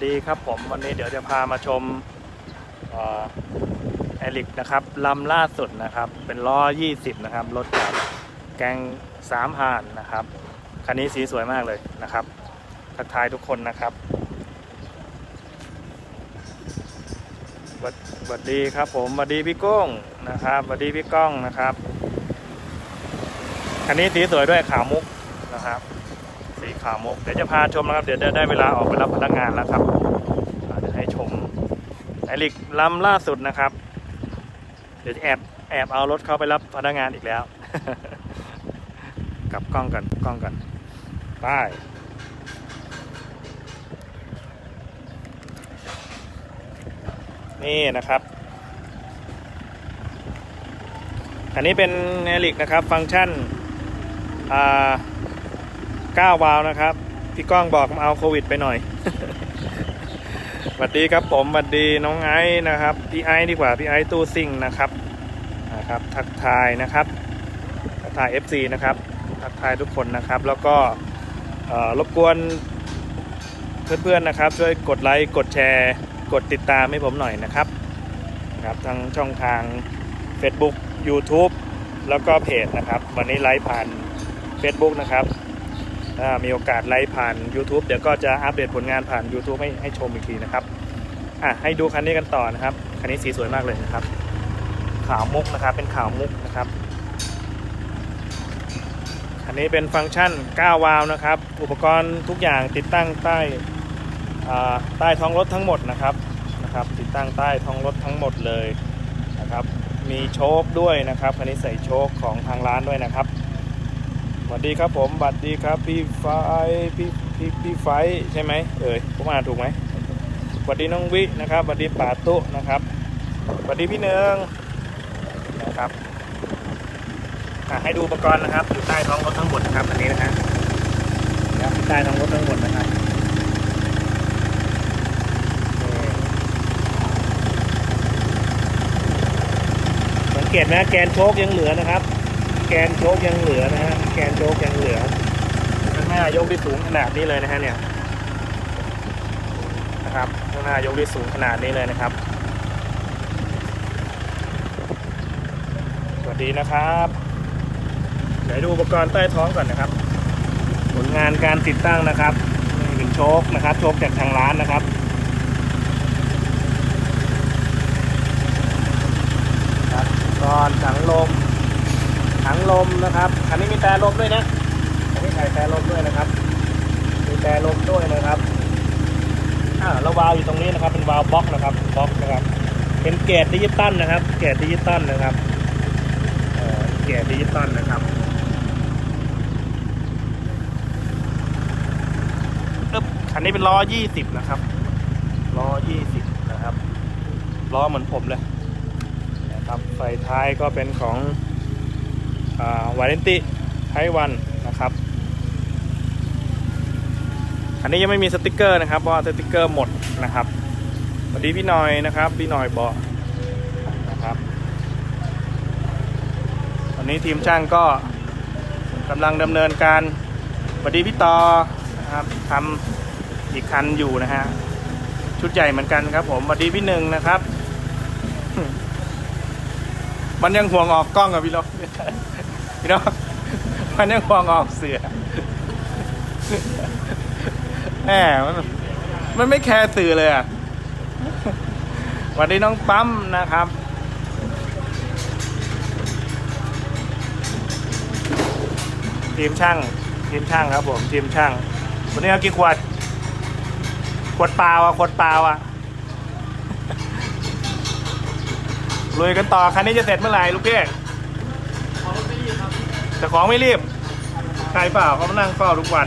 สดีครับผมวันนี้เดี๋ยวจะพามาชมแอลิกนะครับลำล่าสุดนะครับ เป็นล้อ 20 นะครับ รถจากแกงสามห่านนะครับ คันนี้สีสวยมากเลยนะครับ ทักทายทุกคนนะครับสวัสดีครับผมสวัสดีพี่ก้งนะครับสวัสดีพี่ก้องนะครับ คันนี้สีสวยด้วยขาวมุกนะครับ ขาวมกเดี๋ยวจะพาชมนะครับ เดี๋ยวได้เวลาออกไปรับพนักงานแล้วครับอ่าเดี๋ยวให้ชมไอริกลำล่าสุดนะครับ เดี๋ยวจะแอบแอบเอารถเข้าไปรับพนักงานอีกแล้วกลับกล้องกันกล้องกันไปนี่นะครับ อันนี้เป็นไอริกนะครับ ฟังก์ชันอ่า 9 วาล์วนะครับ พี่ก้องบอกมาเอาโควิดไปหน่อยสวัสดีครับผมสวัสดีน้องไอซ์นะครับ พี่ไอซ์ดีกว่าพี่ไอซ์ตู้ซิ่งนะครับนะครับทักทายนะครับทักทาย FC นะครับทักทายทุกคนนะครับ แล้วก็รบกวนเพื่อนๆนะครับ ช่วยกดไลค์กดแชร์ กดติดตามให้ผมหน่อยนะครับครับทางช่องทาง Facebook YouTube แล้วก็เพจนะครับ วันนี้ไลฟ์ผ่าน Facebook นะครับ ถ้ามีโอกาสไลฟ์ผ่าน YouTube เดี๋ยวก็จะอัปเดตผลงานผ่าน YouTube ให้ให้ชมอีกทีนะครับอะให้ดูคันนี้กันต่อนะครับ คันนี้สีสวยมากเลยนะครับ ขาวมุกนะครับ เป็นขาวมุกนะครับ คันนี้เป็นฟังก์ชัน 9 วาล์วนะครับ อุปกรณ์ทุกอย่างติดตั้งใต้ใต้ท้องรถทั้งหมดนะครับนะครับ ติดตั้งใต้ท้องรถทั้งหมดเลยนะครับ มีโชคด้วยนะครับ คันนี้ใส่โชคของทางร้านด้วยนะครับ วัสดีครับผมสวัสดีครับพี่ไฟพี่พี่พี่ไฟใช่ไหมเอ่ยผมอ่านถูกไหมสวัสดีน้องวินะครับสวัสดีป่าตุนะครับสวัสดีพี่เนืองนะครับให้ดูอุปกรณ์นะครับอยู่ใต้ท้องรถทั้งหมดนะครับอันนี้นะฮะครับใต้ท้องรถทั้งหมดนะครับสังเกตนะแกนโชคยังเหลือนะครับ แกนโชคยังเหลือนะฮะแกนโชคยังเหลือข้างหน้ายกได้สูงขนาดนี้เลยนะฮะเนี่ยนะครับข้างหน้ายกได้สูงขนาดนี้เลยนะครับ สวัสดีนะครับเดี๋ยวดูอุปกรณ์ใต้ท้องก่อนนะครับ ผลงานการติดตั้งนะครับนี่เป็นโชคนะครับ โชคจากทางร้านนะครับครับก่อนถังลม ถังลมนะครับ อันนี้มีแต่ลมด้วยนะ อันนี้ใส่แต่ลมด้วยนะครับ มีแต่ลมด้วยนะครับอ่าแล้ววาล์วอยู่ตรงนี้นะครับ เป็นวาล์วบล็อกนะครับ บล็อกนะครับ เป็นเกจดิจิตอลนะครับ เกจดิจิตอลนะครับเกจดิจิตอลนะครับอึ๊บอันนี้เป็นล้อยี่สิบนะครับ ล้อยี่สิบนะครับ ล้อเหมือนผมเลยนะครับไฟท้ายก็เป็นของ วาเลนติไทวันนะครับ อันนี้ยังไม่มีสติกเกอร์นะครับเพราะสติกเกอร์หมดนะครับสวัสดีพี่หน่อยนะครับ พี่หน่อยบอกนะครับวันนี้ทีมช่างก็กำลังดำเนินการสวัสดีพี่ต่อนะครับทำอีกคันอยู่นะฮะชุดใหญ่เหมือนกันครับ ผมสวัสดีพี่หนึ่งนะครับ มันยังห่วงออกกล้องอะพี่น้อ พี่น้องมันยังควงออกเสือแหมมันมันไม่แคร์สื่อเลยอะสวัสดีน้องปั๊มนะครับทีมช่างทีมช่างครับผมทีมช่าง วันนี้เอากี่ขวด ขวดเปล่าอะขวดเปล่าอะลุยกันต่อคันนี้จะเสร็จเมื่อไหร่ลูกเก้ แต่ของไม่รีบ ใครเปล่าเขามานั่งเฝ้าทุกวัน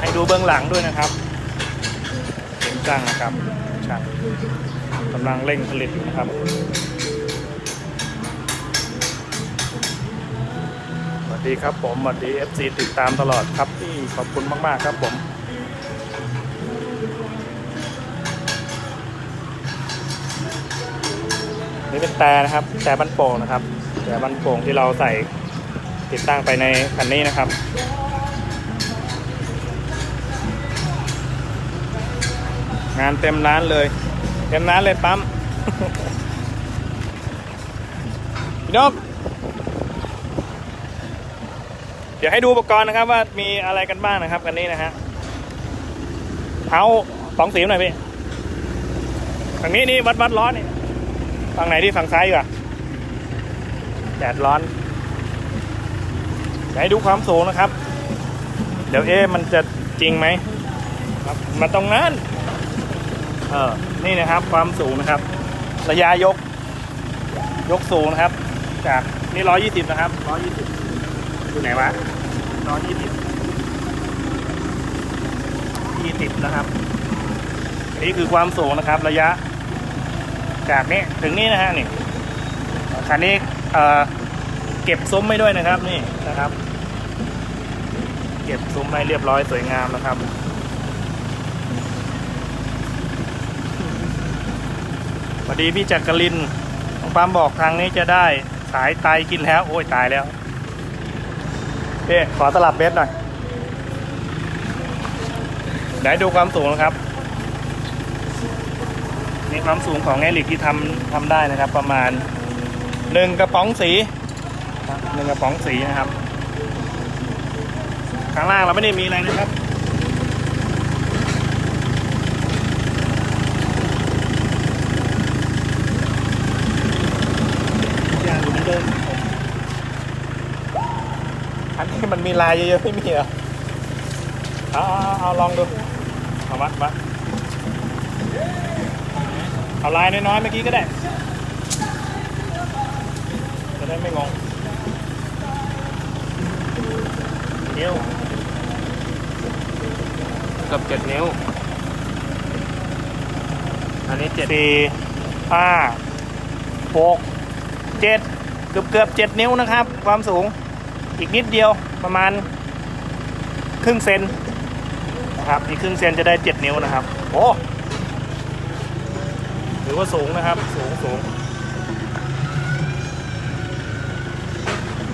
ให้ดูเบื้องหลังด้วยนะครับเป็นช่างนะครับช่างกำลังเร่งผลิตอยู่นะครับสวัสดีครับผมสวัสดี FC ติดตามตลอดครับที่ขอบคุณมาก ๆ ครับผม ป็นแต่นะครับแต่บันโป่งนะครับแต่บันโป่งที่เราใส่ติดตั้งไปในคันนี้นะครับงานเต็มร้านเลย เต็มร้านเลยปั๊มพี่นกเดี๋ยวให้ดูอุปกรณ์นะครับว่ามีอะไรกันบ้างนะครับกันนี้นะฮะเท้าสองสีหน่อยพี่ฝั่งนี้นี่วัดวัดล้อนี่ ฝั่งไหนที่ฝั่งซ้ายดีกว่าแดดร้อนเดี๋ยวให้ดูความสูงนะครับ เดี๋ยวเอ๊มันจะจริงไหมครับมาตรงนั้น เออ นี่นะครับความสูงนะครับ ระยะยก ยกสูงนะครับ จากนี่ร้อยี่สิบนะครับร้อยี่สิบอยู่ไหนวะร้อยี่สิบยี่สิบนะครับ นี่คือความสูงนะครับ ระยะ จากนี้ถึงนี่นะฮะนี่คันนี้เอ่อเก็บซุ้มไม่ด้วยนะครับนี่นะครับ เก็บซุ้มให้เรียบร้อยสวยงามนะครับพอดีพี่จักรินของปั๊มบอกทางนี้จะได้สายไตกินแล้ว โอ้ยตายแล้วเอ๊ขอสลับเบสหน่อยไหนดูความสูงนะครับีความสูงของแอลิกที่ทำทำได้นะครับ ประมาณหนึ่งกระป๋องสีหนึ่งกระป๋องสีนะครับข้างล่างเราไม่ได้มีอะไรนะครับอย่างอยู่ในเดิมอันนี้มันมีลายเยอะๆไม่มีเหรอเอาเอาเอาลองดูเอาวัดวัด เอาลายน้อยๆเมื่อกี้ก็ได้ จะได้ไม่งงนิ้วเกือบเจ็ดนิ้ว อันนี้เจ็ดสี่ห้าหกเจ็ดเกือบเกือบเจ็ดนิ้วนะครับ ความสูงอีกนิดเดียวประมาณครึ่งเซนนะครับอีกครึ่งเซนจะได้เจ็ดนิ้วนะครับ โอ้ถื อว่าสูงนะครับ สูงสูง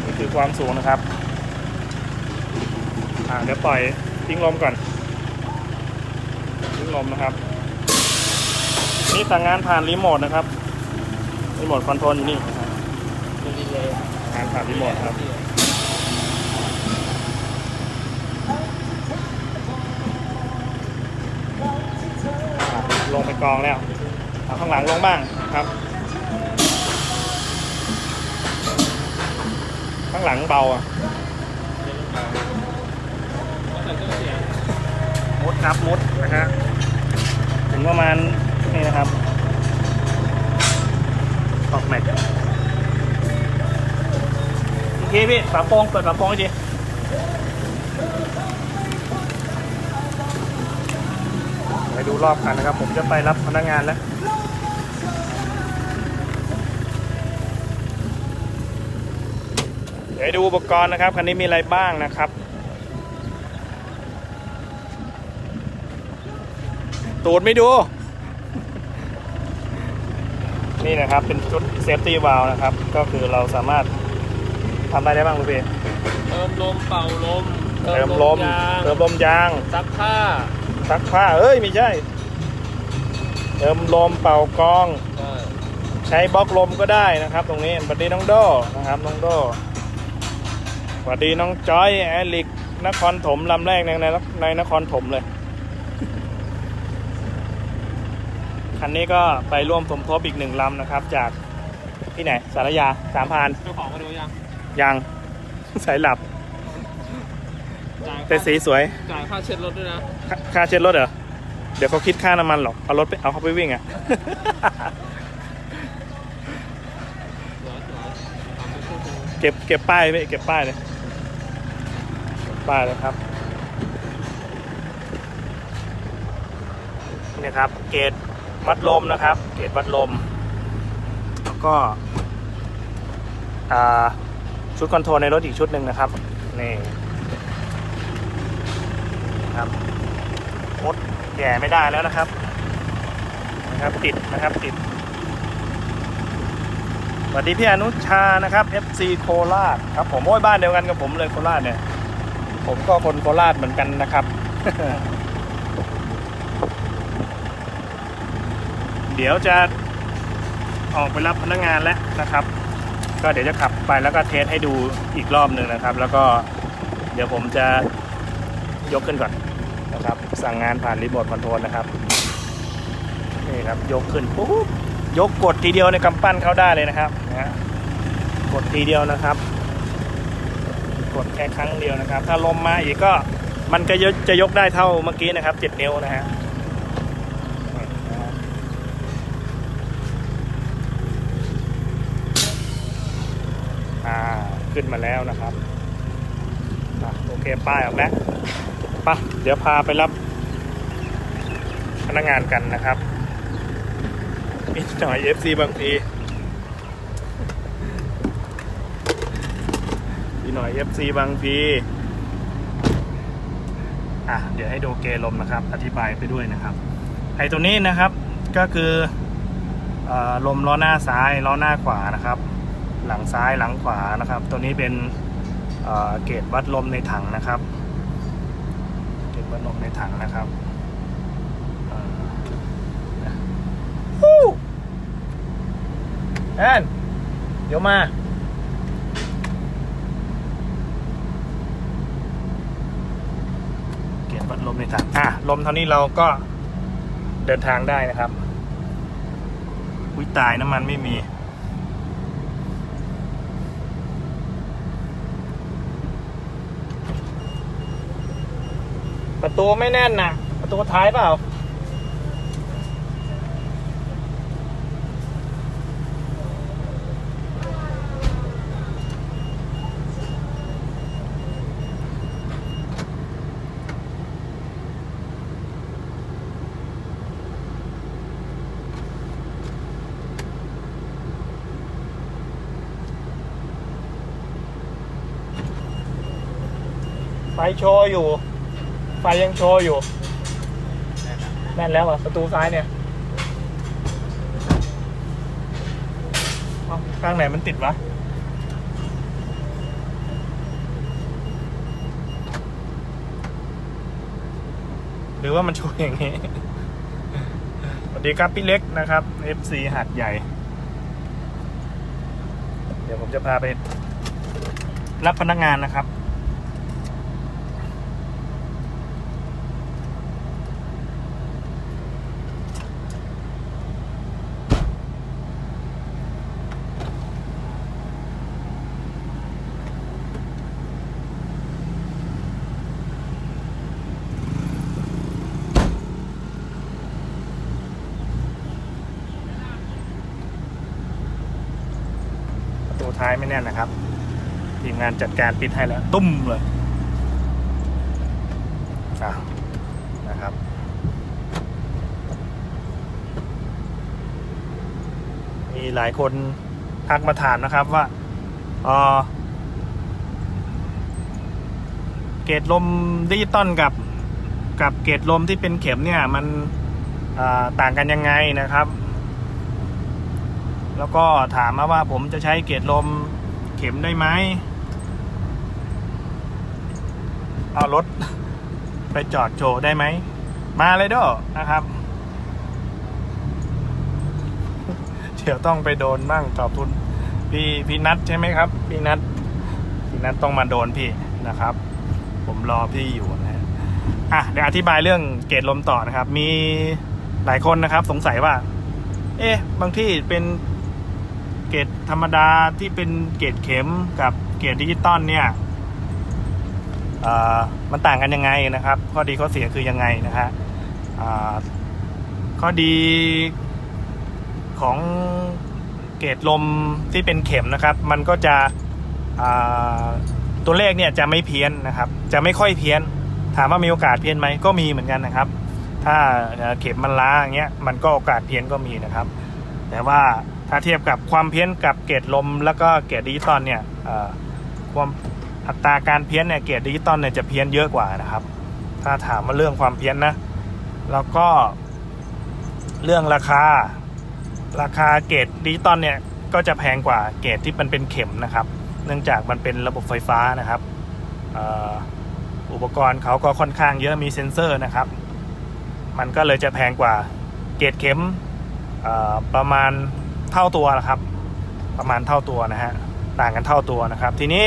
นี่คือความสูงนะครับ อ่าเดี๋ยวปล่อยทิ้งลมก่อน ทิ้งลมนะครับ นี่สั่งงานผ่านรีโมทนะครับ รีโมทคอนโทรลอยู่นี่นะครับเป็นดีเลยงานผ่านรีโมทครับลงไปกองแล้ว เอาข้างหลังลงบ้างครับ ข้างหลังเบาอะมุดครับมุดนะฮะถึงประมาณนี่นะครับออกแม็กอีกทีพี่ฝาโปรงเปิดฝาโปรงอีกทีไปดูรอบกันนะครับ ผมจะไปรับพนักงานแล้ว ดี๋ยวให้ดูอุปกรณ์นะครับคันนี้มีอะไรบ้างนะครับ ตูดไม่ดู นี่นะครับเป็นชุดเซฟตี้วาลนะครับ ก็คือเราสามารถทำอะไรได้บ้างคุณพี่เติมลมเป่าลมเติมลมยางเติมลมยางซักผ้าซักผ้าเอ้ยไม่ใช่ เติมลมเป่ากองก็ใช้บล็อกลมก็ได้นะครับ ตรงนี้สวัสดีน้องโดนะครับน้องโดส วัสดีน้องจอยแอลิกนครถมลำแรกในในในนครถมเลย คันนี้ก็ไปร่วมสมทบอีกหนึ่งลำนะครับ จากที่ไหนสารยาสามพรานเจ้าของมาดูยังยังสายหลับ จ่ายแต่สีสวย จ่ายค่าเช็ดรถด้วยนะ ค่าค่าเช็ดรถเหรอ เดี๋ยวเขาคิดค่าน้ำมันหรอก เอารถไปเอาเขาไปวิ่งอะ สวยสวยทำเป็นคู่มือเก็บเก็บป้ายไว้เก็บป้ายเลยเก็บ ป้ายเลยครับนี่ครับ เกตวัดลมนะครับ เกตวัดลม แล้วก็ชุดคอนโทรลในรถอีกชุดหนึ่งนะครับ นี่ครับมดแย่ไม่ได้แล้วนะครับนะครับติดนะครับติดสวัสดีพี่อนุชานะครับ FC โคราชครับผมโอ้ยบ้านเดียวกันกับผมเลยโคราชเนี่ย ผมก็คนโคราชเหมือนกันนะครับ เดี๋ยวจะออกไปรับพนักงานแล้วนะครับ ก็เดี๋ยวจะขับไปแล้วก็เทสให้ดูอีกรอบหนึ่งนะครับ แล้วก็เดี๋ยวผมจะยกขึ้นก่อนนะครับ สั่งงานผ่านรีโมทคอนโทรลนะครับนี่ครับยกขึ้นปุ๊บยกกดทีเดียวในกำปั้นเข้าได้เลยนะครับนะฮะกดทีเดียวนะครับ กดแค่ครั้งเดียวนะครับ ถ้าลมมาอีกก็มันก็จะยกได้เท่าเมื่อกี้นะครับ7นิ้วนะฮะนี่นะฮะอ่าขึ้นมาแล้วนะครับอโอเคป้ายออกแล้วไปะเดี๋ยวพาไปรับพนักงานกันนะครับมีหน่อย FC บางทีีหน่อย FC บางทีอะเดี๋ยวให้ดูเกลมนะครับ อธิบายไปด้วยนะครับไอตัวนี้นะครับก็คืออลมล้อหน้าซ้ายล้อหน้าขวานะครับ หลังซ้ายหลังขวานะครับ ตัวนี้เป็นเเกจวัดลมในถังนะครับเกจวัดลมในถังนะครับเอ่อนะฮู้แอนเดี๋ยวมา เกณฑ์วัดลมในอะลมเท่านี้เราก็เดินทางได้นะครับอุ้ยตายน้ำมันไม่มีประตูไม่แน่นนะประตูท้ายเปล่า โชว์อยู่ ไฟยังโชว์อยู่ แน่นแล้วอะประตูซ้ายเนี่ยข้างไหนมันติดวะหรือว่ามันโชว์อย่างนี้ สวัสดีครับพี่เล็กนะครับ FC หัดใหญ่ เดี๋ยวผมจะพาไป รับพนักงานนะครับายไม่แน่นนะครับ ทีมงานจัดการปิดให้แล้ว ตุ้มเลยอะนะครับมีหลายคนทักมาถามนะครับว่าเออเกรดลมดิจิตอลกับกับเกรดลมที่เป็นเข็มเนี่ยมันต่างกันยังไงนะครับ แล้วก็ถามมาว่าผมจะใช้เกรดลมเข็มได้ไหมเอารถไปจอดโชว์ได้ไหม มาเลยด้อนะครับ เดี๋ยวต้องไปโดนบ้างขอบคุณพี่พี่นัทใช่ไหมครับ พี่นัทพี่นัทต้องมาโดนพี่นะครับ ผมรอพี่อยู่นะอะเดี๋ยวอธิบายเรื่องเกรดลมต่อนะครับ มีหลายคนนะครับ สงสัยว่า เอ๊ะ บางที่เป็น เกรดธรรมดาที่เป็นเกรดเข็มกับเกรดดิจิตอลเนี่ยมันต่างกันยังไงนะครับ ข้อดีข้อเสียคือยังไงนะฮะข้อดีของเกรดลมที่เป็นเข็มนะครับ มันก็จะตัวเลขเนี่ยจะไม่เพี้ยนนะครับ จะไม่ค่อยเพี้ยน ถามว่ามีโอกาสเพี้ยนไหมก็มีเหมือนกันนะครับ ถ้าเข็มมันล้าอย่างเงี้ยมันก็โอกาสเพี้ยนก็มีนะครับ แต่ว่า ถ้าเทียบกับความเพี้ยนกับเกรดลมแล้วก็เกรดดิจิตอลเนี่ยอ่อความอัตราการเพี้ยนเนี่ยเกรดดิจิตอลเนี่ยจะเพี้ยนเยอะกว่านะครับ ถ้าถามมาเรื่องความเพี้ยนนะ แล้วก็เรื่องราคา ราคาเกรดดิจิตอลเนี่ยก็จะแพงกว่าเกรดที่มันเป็นเข็มนะครับ เนื่องจากมันเป็นระบบไฟฟ้านะครับอุปกรณ์เขาก็ค่อนข้างเยอะมีเซ็นเซอร์นะครับ มันก็เลยจะแพงกว่าเกรดเข็มอ่อประมาณ เท่าตัวนะครับ ประมาณเท่าตัวนะฮะต่างกันเท่าตัวนะครับ ทีนี้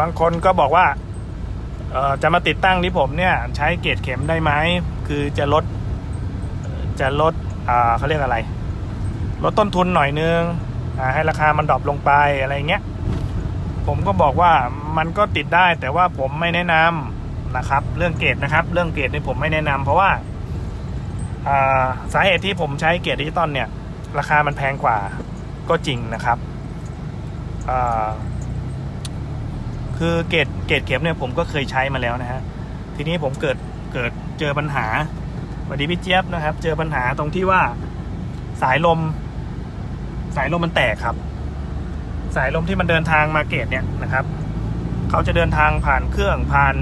บางคนก็บอกว่าจะมาติดตั้งที่ผมเนี่ย ใช้เกรดเข็มได้ไหมคือจะลดจะลดเขาเรียกอะไร ลดต้นทุนหน่อยนึงให้ราคามันดรอปลงไปอะไรเงี้ยผมก็บอกว่ามันก็ติดได้แต่ว่าผมไม่แนะนำนะครับ เรื่องเกรดนะครับ เรื่องเกรดนี่ผมไม่แนะนำเพราะว่าสาเหตุที่ผมใช้เกรดดิจิตอลเนี่ย ราคามันแพงกว่าก็จริงนะครับคือเกรดเกรดเข็มเนี่ยผมก็เคยใช้มาแล้วนะฮะทีนี้ผมเกิดเกิดเจอปัญหาสวัสดีพี่เจี๊ยบนะครับ เจอปัญหาตรงที่ว่าสายลม สายลมมันแตกครับ สายลมที่มันเดินทางมาเกตเนี่ยนะครับเขาจะเดินทางผ่านเครื่องผ่าน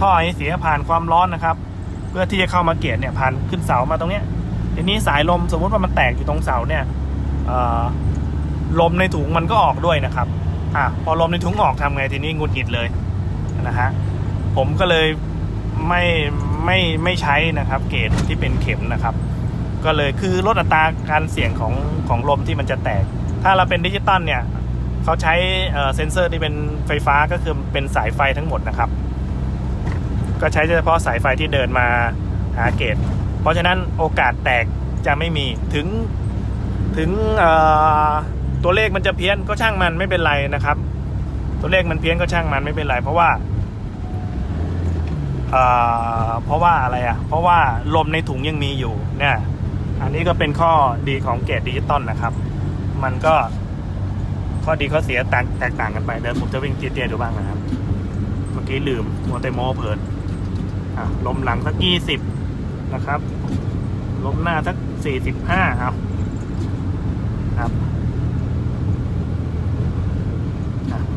ท่อไอเสียผ่านความร้อนนะครับ เพื่อที่จะเข้ามาเกตเนี่ยผ่านขึ้นเสามาตรงเนี้ย ทีนี้สายลมสมมุติว่ามันแตกอยู่ตรงเสาเนี่ยลมในถุงมันก็ออกด้วยนะครับอะพอลมในถุงออกทำไงทีนี้งุดหงิดเลยนะฮะผมก็เลยไม่ไม่ไม่ใช้นะครับ เกตที่เป็นเข็มนะครับ ก็เลยคือลดอัตราการเสี่ยงของของลมที่มันจะแตก ถ้าเราเป็นดิจิตอลเนี่ยเขาใช้เซนเซอร์ที่เป็นไฟฟ้าก็คือเป็นสายไฟทั้งหมดนะครับ ก็ใช้เฉพาะสายไฟที่เดินมาหาเกต เพราะฉะนั้นโอกาสแตกจะไม่มีถึงถึงตัวเลขมันจะเพี้ยนก็ช่างมันไม่เป็นไรนะครับ ตัวเลขมันเพี้ยนก็ช่างมันไม่เป็นไร เพราะว่าเพราะว่าอะไรอะ เพราะว่าลมในถุงยังมีอยู่เนี่ยอันนี้ก็เป็นข้อดีของเกรดดิจิตอลนะครับ มันก็ข้อดีข้อเสียแตกต่างกันไปเดี๋ยวผมจะวิ่งเตี้ยๆดูบ้างนะครับ เมื่อกี้ลืมมัวแต่โมเพลินอะลมหลังสักยี่สิบ นะครับลมหน้าสักสี่สิบห้าครับครับ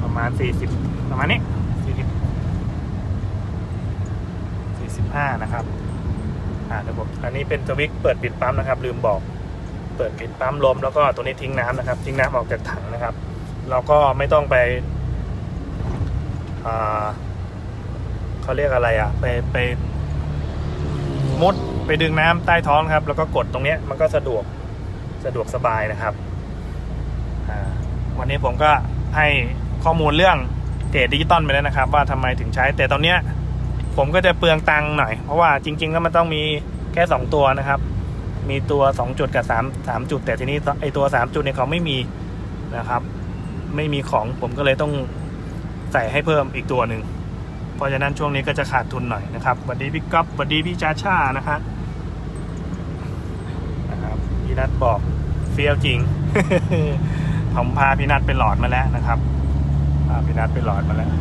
ประมาณสี่สิบประมาณนี้สี่สิบสี่สิบห้านะครับอ่าเดี๋ยวผมอันนี้เป็นสวิตช์เปิดปิดปั๊มนะครับ ลืมบอกเปิดปิดปั๊มลมแล้วก็ตัวนี้ทิ้งน้ำนะครับ ทิ้งน้ำออกจากถังนะครับ เราก็ไม่ต้องไปอ่าเขาเรียกอะไรอะ ไปไป มุดไปดึงน้ำใต้ท้องครับ แล้วก็กดตรงเนี้ยมันก็สะดวกสะดวกสบายนะครับ วันนี้ผมก็ให้ข้อมูลเรื่องเกรดดิจิตอลไปแล้วนะครับ ว่าทำไมถึงใช้ แต่ตอนเนี้ยผมก็จะเปลืองตังค์หน่อย เพราะว่าจริงๆแล้วมันต้องมีแค่ 2 ตัวนะครับ มีตัว 2 จุดกับ 3 3 จุด แต่ทีนี้ไอตัว 3 จุดเนี่ยเขาไม่มีนะครับ ไม่มีของผมก็เลยต้องใส่ให้เพิ่มอีกตัวหนึ่ง เพราะฉะนั้นช่วงนี้ก็จะขาดทุนหน่อยนะครับสวัสดีพี่ก๊อฟสวัสดีพี่ชาชานะครับนะครับพี่นัทบอกเฟี้ยวจริง ผมพาพี่นัทไปหลอดมาแล้วนะครับพาพี่นัทไปหลอดมาแล้ว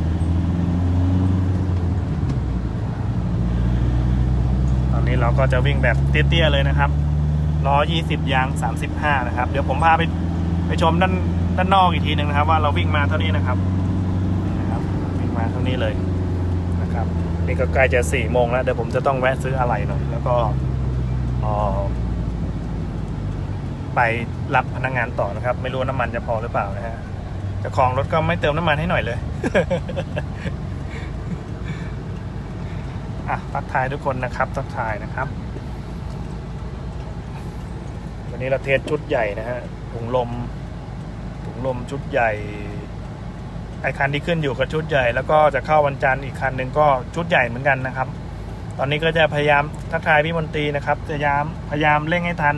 ตอนนี้เราก็จะวิ่งแบบเตี้ยๆเลยนะครับล้อ20 ยาง 35 นะครับ เดี๋ยวผมพาไปไปชมด้านด้านนอกอีกทีหนึ่งนะครับ ว่าเราวิ่งมาเท่านี้นะครับนะครับ วิ่งมาเท่านี้เลย นะครับนี่ก็ใกล้จะ4โมงแล้วเดี๋ยวผมจะต้องแวะซื้ออะไรหน่อย แล้วก็ไปรับพนักงานต่อนะครับ ไม่รู้น้ำมันจะพอหรือเปล่านะฮะจ้าของรถก็ไม่เติมน้ำมันให้หน่อยเลยอะทักทายทุกคนนะครับทักทายนะครับ วันนี้เราเทสชุดใหญ่นะฮะถุงลมถุงลมชุดใหญ่ ไอคันที่ขึ้นอยู่กับชุดใหญ่ แล้วก็จะเข้าวันจันทร์อีกคันหนึ่งก็ชุดใหญ่เหมือนกันนะครับ ตอนนี้ก็จะพยายามทักทายพี่มนตรีนะครับพยายามพยายามเร่งให้ทัน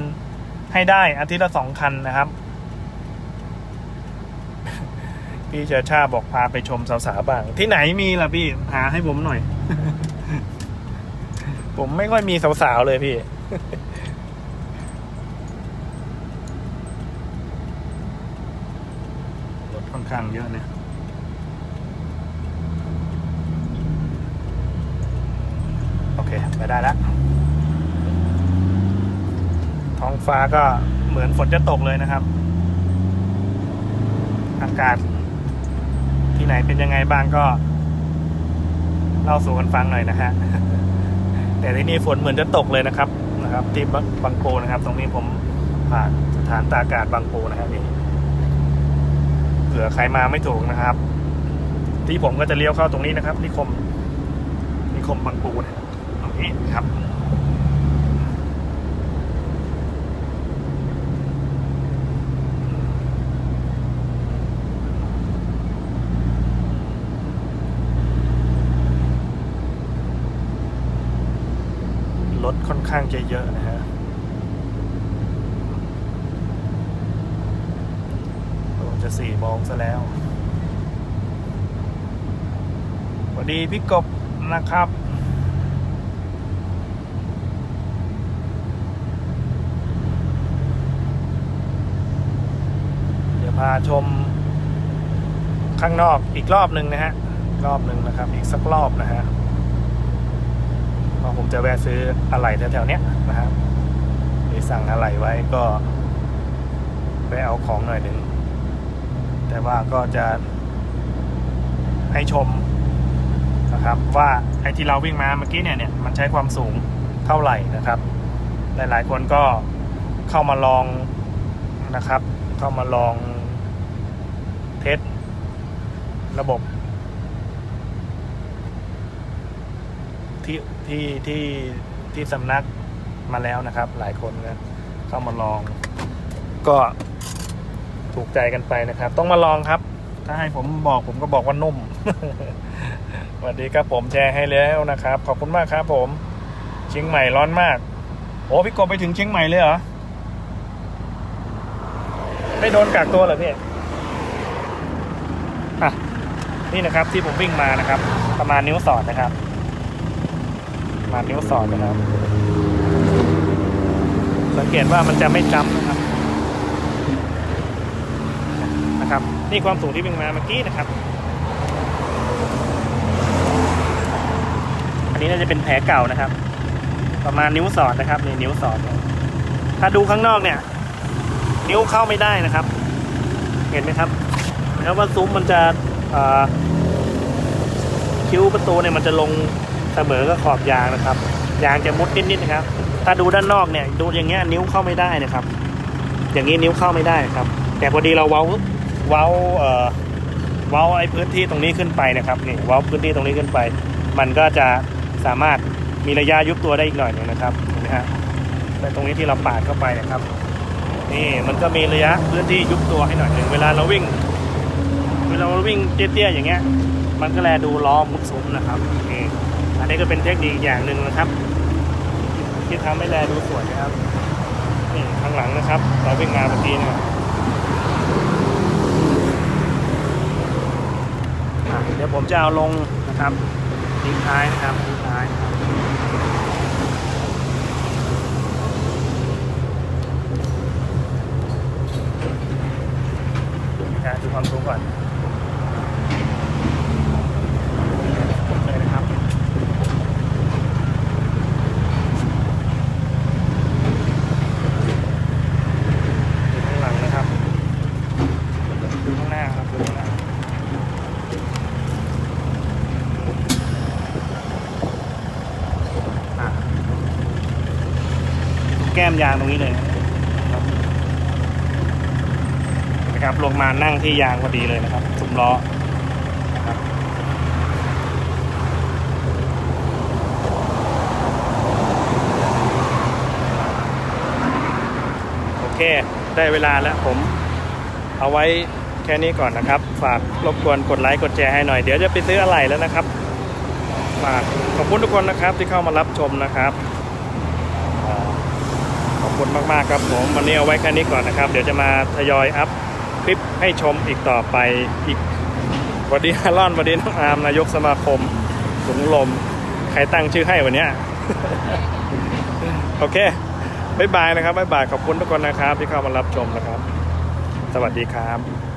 ให้ได้อาทิตย์ละสองคันนะครับ พี่เชอชาบอกพาไปชมสาวๆบ้าง ที่ไหนมีล่ะพี่หาให้ผมหน่อย ผมไม่ค่อยมีสาวๆเลยพี่รถค่อนข้างเยอะเนี่ย โอเค ไปได้แล้ว ท้อง ฟ้าก็เหมือนฝนจะตกเลยนะครับ อากาศ ที่ไหนเป็นยังไงบ้างก็ เล่าสู่กันฟังหน่อยนะฮะแต่ที่นี่ฝนเหมือนจะตกเลยนะครับนะครับ ที่บางบางปูนะครับ ตรงนี้ผมผ่านสถานตากอากาศบางปูนะครับนี่เผื่อใครมาไม่ถูกนะครับ ที่ผมก็จะเลี้ยวเข้าตรงนี้นะครับนิคมนิคมบางปูนะตรงนี้ครับ ค่อน ข้างจะเยอะนะฮะจะสี่โมงซะแล้วสวัสดีพี่กบนะครับเดี๋ยวพาชมข้างนอกอีกรอบหนึ่งนะฮะ รอบหนึ่งนะครับ อีกสักรอบนะฮะ ผมจะแวะซื้ออะไหล่แถวๆเนี้ยนะครับไปสั่งอะไหล่ไว้ก็ไปเอาของหน่อยหนึ่งแต่ว่าก็จะให้ชมนะครับ ว่าไอ้ที่เราวิ่งมาเมื่อกี้เนี่ยเนี่ยมันใช้ความสูงเท่าไหร่นะครับ หลายๆคนก็เข้ามาลองนะครับ เข้ามาลองเทสระบบที่ ที่ที่ที่สำนักมาแล้วนะครับ หลายคนก็เข้ามาลอง ก็ถูกใจกันไปนะครับ ต้องมาลองครับ ถ้าให้ผมบอกผมก็บอกว่านุ่มสวัสดีครับผมแชร์ให้แล้วนะครับ ขอบคุณมากครับ ผมเชียงใหม่ร้อนมาก โอ้พี่กบไปถึงเชียงใหม่เลยเหรอไม่โดนกักตัวเหรอพี่อะนี่นะครับที่ผมวิ่งมานะครับ ประมาณนิ้วสอดนะครับ มาณนิ้วสอดนะครับ สังเกตว่ามันจะไม่จำนะครับนะครับ นี่ความสูงที่วิ่งมาเมื่อกี้นะครับ อันนี้น่าจะเป็นแผลเก่านะครับ ประมาณนิ้วสอดนะครับในนิ้วสอด ถ้าดูข้างนอกเนี่ย นิ้วเข้าไม่ได้นะครับ เห็นไหมครับแล้วว่าซุ้มมันจะคิ้วประตูเนี่ยมันจะลง เสมอกับขอบยางนะครับ ยางจะมุดนิดๆนะครับ ถ้าดูด้านนอกเนี่ย ดูอย่างเงี้ยนิ้วเข้าไม่ได้นะครับ อย่างนี้นิ้วเข้าไม่ได้ครับ แต่พอดีเราเว้าเว้าเอ่อเว้าไอ้พื้นที่ตรงนี้ขึ้นไปนะครับนี่เว้าพื้นที่ตรงนี้ขึ้นไป มันก็จะสามารถมีระยะยุบตัวได้อีกหน่อยหนึงนะครับเห็นไหมฮะแต่ตรงนี้ที่เราปาดเข้าไปนะครับ นี่มันก็มีระยะพื้นที่ยุบตัวให้หน่อยหนึ่งเวลาเราวิ่ง เวลาเราวิ่งเตี้ยๆอย่างเงี้ย มันก็แลดูล้อมุดซุ้มนะครับนี่ นี้ก็เป็นเทคนิคอย่างหนึ่งนะครับ ที่ทำให้แลดูสวยนะครับนี่ข้างหลังนะครับเราวิ่งมาเมื่อกี้เนะอะเดี๋ยวผมจะเอาลงนะครับทิ้งท้ายนะครับทิ้งท้ายนะครับ การดูความสูงก่อนเลยนะครับดูข้างหลังนะครับ ดูข้างหน้าครับดูข้างหน้าอะแก้มยางตรงนี้เลยนะครับลงมานั่งที่ยางพอดีเลยนะครับซุ้มล้อโอเค ได้เวลาแล้วผมเอาไว้แค่นี้ก่อนนะครับ ฝากรบกวนกดไลค์กดแชร์ให้หน่อย เดี๋ยวจะไปซื้ออะไรแล้วนะครับฝากขอบคุณทุกคนนะครับที่เข้ามารับชมนะครับ คุณมากๆครับผมวันนี้เอาไว้แค่นี้ก่อนนะครับ เดี๋ยวจะมาทยอยอัพคลิปให้ชมอีกต่อไปอีกสวัสดีฮารอนสวัสดีน้องอาร์มนายกสมาคมถุงลม ใครตั้งชื่อให้วันเนี้ยโอเคบ๊ายบายนะครับบ๊ายบายขอบคุณทุกคนนะครับที่เข้ามารับชมนะครับ สวัสดีครับ